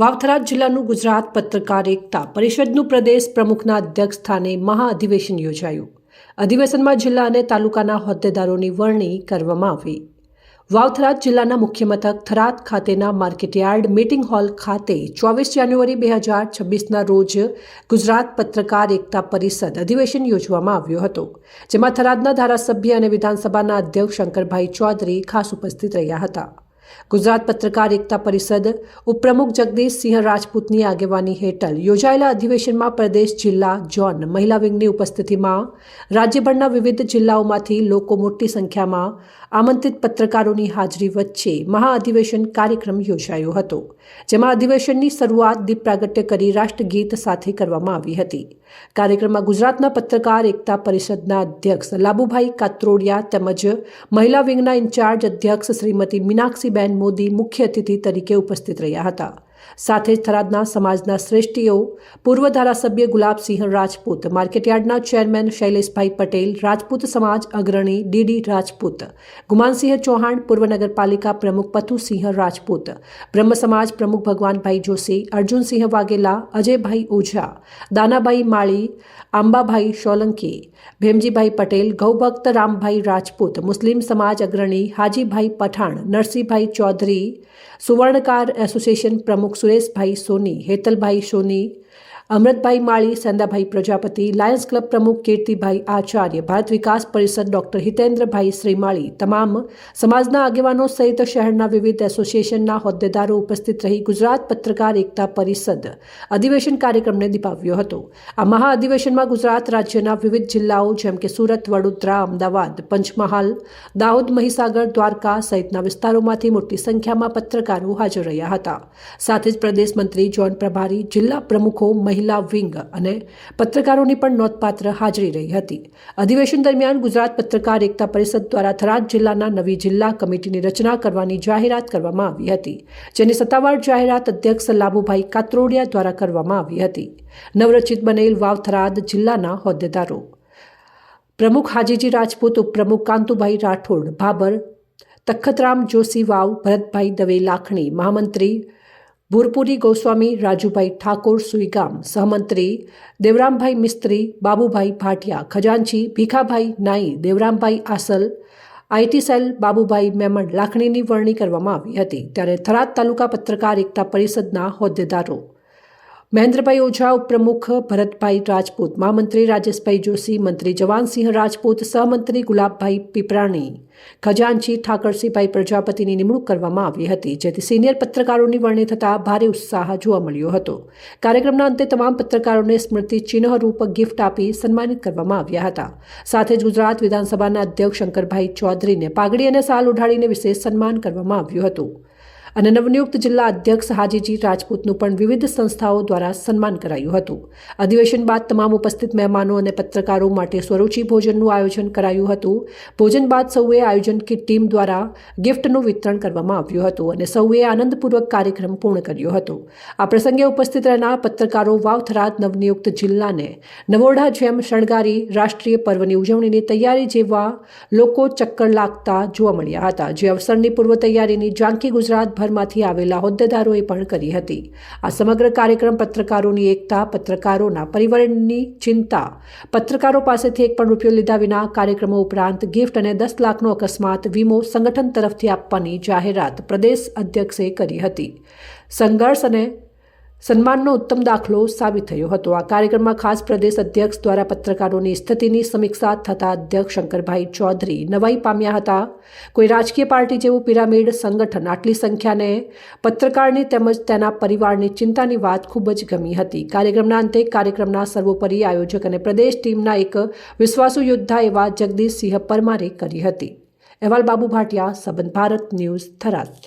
વાવથરા જિલ્લાનું ગુજરાત પત્રકાર એકતા પરિષદનું પ્રદેશ પ્રમુખના અધ્યક્ષ સ્થાને મહાઅધિવેશન યોજાયું. અધિવેશનમાં જિલ્લા અને તાલુકાના હોદ્દેદારોની વરણી કરવામાં આવી. વાવથરા જિલ્લાના મુખ્ય મથક થરાદ ખાતેના માર્કેટયાર્ડ મીટિંગ હોલ ખાતે ચોવીસ જાન્યુઆરી બે હજાર છવ્વીસના રોજ ગુજરાત પત્રકાર એકતા પરિષદ અધિવેશન યોજવામાં આવ્યો હતો, જેમાં થરાદના ધારાસભ્ય અને વિધાનસભાના અધ્યક્ષ શંકરભાઈ ચૌધરી ખાસ ઉપસ્થિત રહ્યા હતા. ગુજરાત પત્રકાર એકતા પરિષદ ઉપપ્રમુખ જગદીશસિંહ રાજપૂતની આગેવાની હેઠળ યોજાયેલા અધિવેશનમાં પ્રદેશ જિલ્લા જોન મહિલા વિંગની ઉપસ્થિતિમાં રાજ્યભરના વિવિધ જિલ્લાઓમાંથી લોકો મોટી સંખ્યામાં આમંત્રિત પત્રકારોની હાજરી વચ્ચે મહાઅધિવેશન કાર્યક્રમ યોજાયો હતો, જેમાં અધિવેશનની શરૂઆત દીપ પ્રાગટ્ય કરી રાષ્ટ્રગીત સાથે કરવામાં આવી હતી. કાર્યક્રમમાં ગુજરાતના પત્રકાર એકતા પરિષદના અધ્યક્ષ લાબુભાઈ કાત્રોડિયા તેમજ મહિલા વિંગના ઇન્ચાર્જ અધ્યક્ષ શ્રીમતી મીનાક્ષીબેન મોદી મુખ્ય અતિથિ તરીકે ઉપસ્થિત રહ્યા હતા. સાથે જ થરાદના સમાજના શ્રેષ્ઠીઓ પૂર્વ ધારાસભ્ય ગુલાબસિંહ રાજપૂત માર્કેટયાર્ડના ચેરમેન શૈલેષભાઈ પટેલ રાજપૂત સમાજ અગ્રણી ડીડી રાજપૂત ગુમાનસિંહ ચૌહાણ પૂર્વ નગરપાલિકા પ્રમુખ પથુસિંહ રાજપૂત બ્રહ્મ સમાજ પ્રમુખ ભગવાનભાઈ જોશી અર્જુનસિંહ વાઘેલા અજયભાઈ ઓઝા દાનાભાઈ માળી આંબાભાઈ સોલંકી ભીમજીભાઈ પટેલ ગૌભક્ત રામભાઈ રાજપૂત મુસ્લિમ સમાજ અગ્રણી હાજીભાઈ પઠાણ નરસિંહભાઈ ચૌધરી સુવર્ણકાર એસોસિએશન પ્રમુખ સુરેશભાઈ સોની હેતલભાઈ સોની અમૃતભાઈ માળી, સંદાભાઈ પ્રજાપતિ, લાયન્સ ક્લબ પ્રમુખ કીર્તિભાઈ આચાર્ય, ભારત વિકાસ પરિષદ ડોક્ટર હિતેન્દ્રભાઈ શ્રીમાળી તમામ સમાજના આગેવાનો સહિત શહેરના વિવિધ એસોસિએશનના હોદ્દેદારો ઉપસ્થિત રહી ગુજરાત પત્રકાર એકતા પરિષદ અધિવેશન કાર્યક્રમને દીપાવ્યો હતો. આ મહાઅધિવેશનમાં ગુજરાત રાજ્યના વિવિધ જિલ્લાઓ જેમ કે સુરત, વડોદરા, અમદાવાદ, પંચમહાલ, દાહોદ, મહીસાગર, દ્વારકા સહિતના વિસ્તારોમાંથી મોટી સંખ્યામાં પત્રકારો હાજર રહ્યા હતા. સાથે જ પ્રદેશ મંત્રી જોન પ્રભારી, જિલ્લા પ્રમુખો, મહિલા વિંગ અને પત્રકારોની પણ નોંધપાત્ર હાજરી રહી હતી. અધિવેશન દરમિયાન ગુજરાત પત્રકાર એકતા પરિષદ દ્વારા થરાદ જિલ્લાના નવી જિલ્લા કમિટીની રચના કરવાની જાહેરાત કરવામાં આવી હતી, જેની સત્તાવાર જાહેરાત અધ્યક્ષ લાભુભાઈ કાત્રોડિયા દ્વારા કરવામાં આવી હતી. નવરચિત બનેલ વાવ થરાદ જિલ્લાના હોદ્દેદારો. પ્રમુખ હાજીજી રાજપૂત, ઉપપ્રમુખ કાંતુભાઈ રાઠોડ ભાબર તખતરામ જોશી વાવ, ભરતભાઈ દવે લાખણી, મહામંત્રી ભૂરપુરી ગોસ્વામી, રાજુભાઈ ઠાકોર, સુઈગામ, સહમંત્રી, દેવરામભાઈ મિસ્ત્રી, બાબુભાઈ ભાટિયા, ખજાનચી, ભીખાભાઈ નાઈ, દેવરામભાઈ આસલ, આઈટી સેલ, બાબુભાઈ મેમણ લાખણીની વરણી કરવામાં આવી હતી. ત્યારે થરાદ તાલુકા પત્રકાર એકતા પરિષદના હોદ્દેદારો મહેન્દ્રભાઈ ઓઝા ઉપપ્રમુખ ભરતભાઈ રાજપૂત, મહામંત્રી રાજેશભાઈ જોશી, મંત્રી જવાનસિંહ રાજપૂત, સહમંત્રી ગુલાબભાઈ પીપરાણી, ખજાનચી ઠાકરસિંહભાઈ પ્રજાપતિની નિમણૂક કરવામાં આવી હતી, જેથી સિનિયર પત્રકારોની વરણી થતાં ભારે ઉત્સાહ જોવા મળ્યો હતો. કાર્યક્રમના અંતે તમામ પત્રકારોને સ્મૃતિ ચિહ્નરૂપ ગિફ્ટ આપી સન્માનિત કરવામાં આવ્યા હતા. સાથે જ ગુજરાત વિધાનસભાના અધ્યક્ષ શંકરભાઈ ચૌધરીને પાઘડી અને સાલ ઉઢાડીને વિશેષ સન્માન કરવામાં આવ્યું હતું. અને નવનિયુક્ત જિલ્લા અધ્યક્ષ હાજીજી રાજપૂતનું પણ વિવિધ સંસ્થાઓ દ્વારા સન્માન કરાયું હતું. અધિવેશન બાદ તમામ ઉપસ્થિત મહેમાનો અને પત્રકારો માટે સ્વરૂચિ ભોજનનું આયોજન કરાયું હતું. ભોજન બાદ સૌએ આયોજન ટીમ દ્વારા ગિફ્ટનું વિતરણ કરવામાં આવ્યું હતું અને સૌએ આનંદપૂર્વક કાર્યક્રમ પૂર્ણ કર્યો હતો. આ પ્રસંગે ઉપસ્થિત રહેનાર પત્રકારો વાવથરાત નવનિયુક્ત જિલ્લાને નવોઢા જેમ શણગારી રાષ્ટ્રીય પર્વની ઉજવણીની તૈયારી જેવા લોકો ચક્કર લાગતા જોવા મળ્યા હતા. જે અવસરની પૂર્વ તૈયારીની ઝાંખી ગુજરાત ભરમાંથી આવેલા હોદ્દેદારોએ પણ કરી હતી. આ સમગ્ર કાર્યક્રમ પત્રકારોની એકતા, પત્રકારોના પરિવર્તનની ચિંતા, પત્રકારો પાસેથી એક પણ રૂપિયો લીધા વિના કાર્યક્રમો ઉપરાંત ગિફ્ટ અને દસ લાખનો અકસ્માત વીમો સંગઠન તરફથી આપવાની જાહેરાત પ્રદેશ અધ્યક્ષે કરી હતી. સંઘર્ષ અને સન્માનનો ઉત્તમ દાખલો સાબિત થયો હતો. આ કાર્યક્રમમાં ખાસ પ્રદેશ અધ્યક્ષ દ્વારા પત્રકારોની સ્થિતિની સમીક્ષા થતા અધ્યક્ષ શંકરભાઈ ચૌધરી નવાઈ પામ્યા હતા. કોઈ રાજકીય પાર્ટી જેવું પિરામિડ સંગઠન આટલી સંખ્યાને પત્રકારની તેમજ તેના પરિવારની ચિંતાની વાત ખૂબ જ ગમી હતી. કાર્યક્રમના અંતે કાર્યક્રમના સર્વોપરી આયોજક અને પ્રદેશ ટીમના એક વિશ્વાસુ યોદ્ધા એવા જગદીશસિંહ પરમારે કરી હતી. અહેવાલ બાબુ ભાટિયા, સંબંધ ભારત ન્યૂઝ થરાદ.